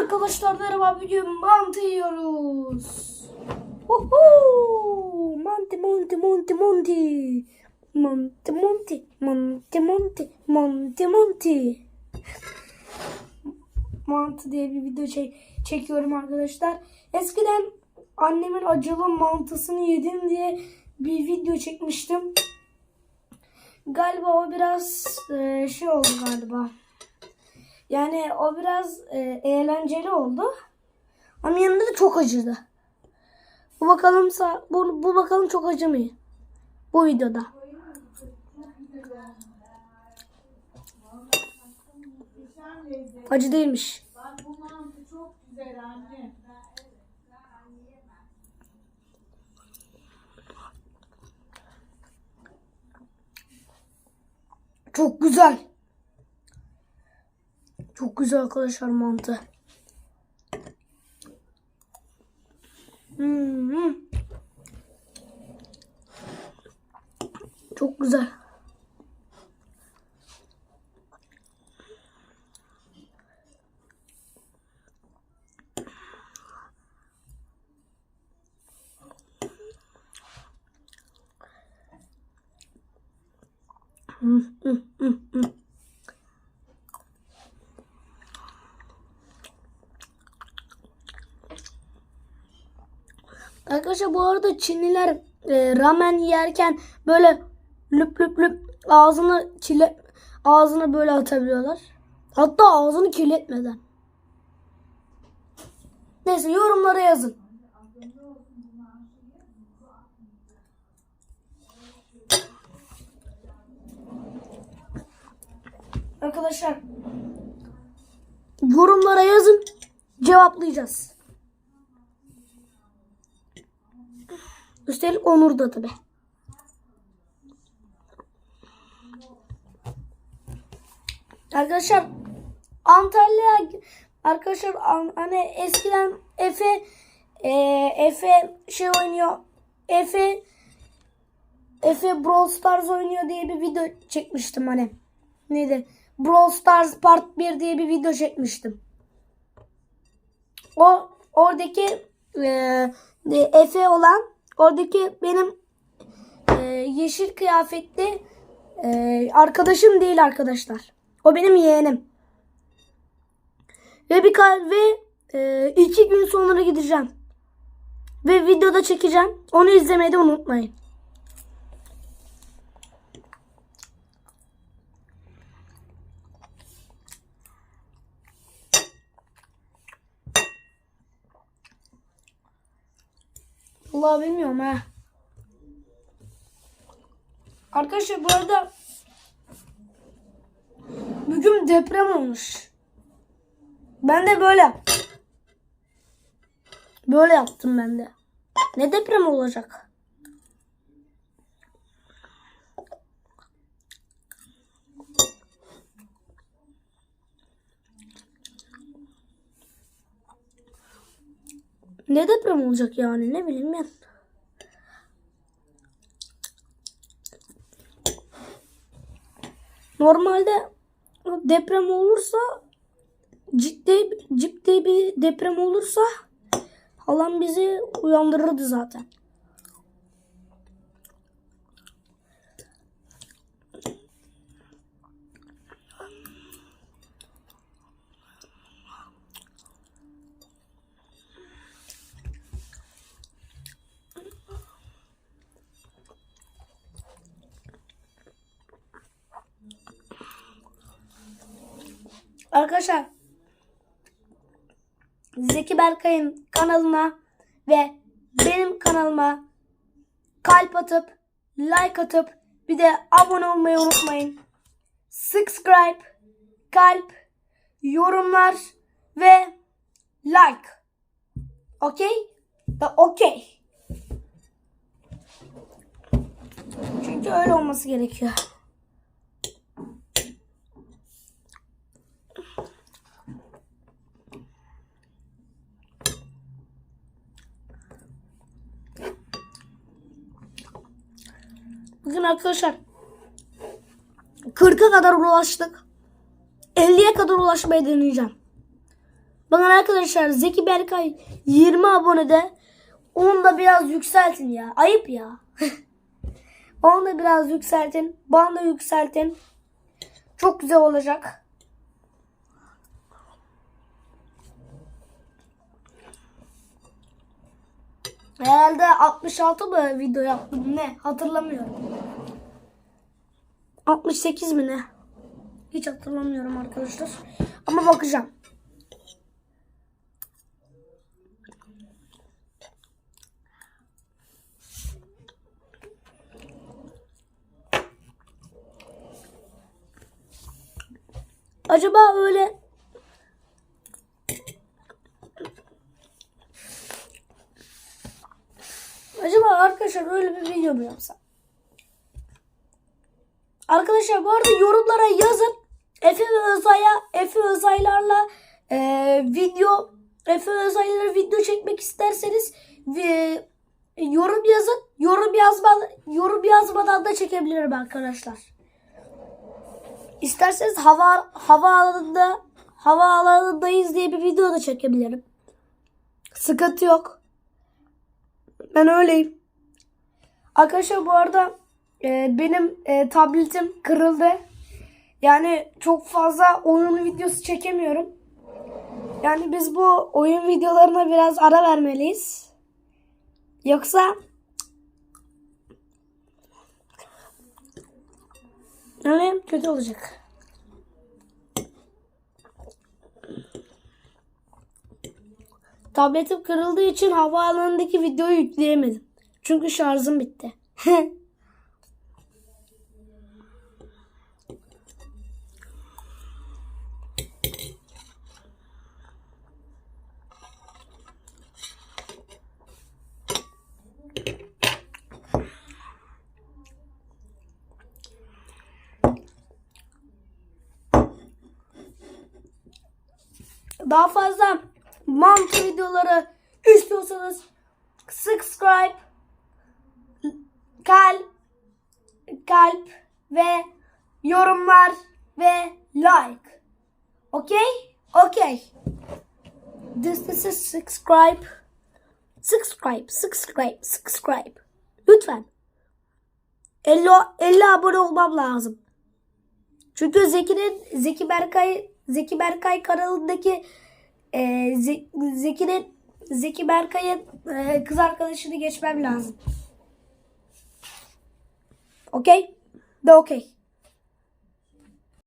Arkadaşlar merhaba bugün mantı yiyoruz. Uhu! Mantı mantı mantı mantı. Mantı mantı mantı mantı mantı mantı. Mantı diye bir video çek çekiyorum arkadaşlar. Eskiden annemin acılı mantısını yedim diye bir video çekmiştim. Galiba o biraz e, şey oldu galiba. Yani o biraz e, eğlenceli oldu. Ama yanında da çok acıdı. Bu bakalım bu, bu bakalım çok acı mı? Bu videoda. Acı değilmiş. Çok güzel. Çok güzel. Arkadaşlar mantı. Hmm. Çok güzel. Hmm, hmm, hmm, hmm. Arkadaşlar bu arada Çinliler e, ramen yerken böyle lüp lüp lüp ağzını çile ağzını böyle atabiliyorlar. Hatta ağzını kirletmeden. Neyse yorumlara yazın. Arkadaşlar yorumlara yazın cevaplayacağız. Üstelik Onur da tabi. Arkadaşlar Antalya arkadaşlar an- hani eskiden Efe e, Efe şey oynuyor Efe Efe Brawl Stars oynuyor diye bir video çekmiştim hani. Neydi? Brawl Stars Part 1 diye bir video çekmiştim. O oradaki e, Efe olan oradaki benim e, yeşil kıyafetli e, arkadaşım değil arkadaşlar. O benim yeğenim. Ve bir ve e, iki gün sonra gideceğim. Ve videoda çekeceğim. Onu izlemeyi de unutmayın. Allah bilmiyorum ha. Arkadaşlar bu arada bugün deprem olmuş. Ben de böyle böyle yaptım ben de. Ne deprem olacak? Ne deprem olacak yani ne bileyim ben. Normalde deprem olursa ciddi ciddi bir deprem olursa halam bizi uyandırırdı zaten. Arkadaşlar Zeki Berkay'ın kanalına ve benim kanalıma kalp atıp like atıp bir de abone olmayı unutmayın. Subscribe, kalp, yorumlar ve like. Okey? Da okey. Çünkü öyle olması gerekiyor. Bugün arkadaşlar 40'a kadar ulaştık. 50'ye kadar ulaşmayı deneyeceğim. Bakın arkadaşlar Zeki Berkay 20 abonede onu da biraz yükseltin ya. Ayıp ya. onu da biraz yükseltin. Bana da yükseltin. Çok güzel olacak. Herhalde 66 mı video yaptım ne hatırlamıyorum. 68 mi ne? Hiç hatırlamıyorum arkadaşlar. Ama bakacağım. Acaba öyle Acaba arkadaşlar öyle bir video mu yapsam? Arkadaşlar bu arada yorumlara yazın. Efe ve Özay'a, Efe Özaylarla e, video, Efe Özaylarla video çekmek isterseniz ve yorum yazın. Yorum yazma, yorum yazmadan da çekebilirim arkadaşlar. İsterseniz hava hava alanında hava alanındayız diye bir video da çekebilirim. Sıkıntı yok. Ben öyleyim. Arkadaşlar bu arada e, benim e, tabletim kırıldı. Yani çok fazla oyun videosu çekemiyorum. Yani biz bu oyun videolarına biraz ara vermeliyiz. Yoksa yani kötü olacak. Tabletim kırıldığı için havaalanındaki videoyu yükleyemedim. Çünkü şarjım bitti. Daha fazla mantı videoları istiyorsanız subscribe, kalp, kalp ve yorumlar ve like. Okay? Okay. This, this is subscribe. Subscribe, subscribe, subscribe. Lütfen. 50, 50 abone olmam lazım. Çünkü Zeki'nin Zeki Berkay Zeki Berkay kanalındaki e, Ze- Zeki'nin Zeki Berkay'ın e, kız arkadaşını geçmem lazım. Okey? De okey.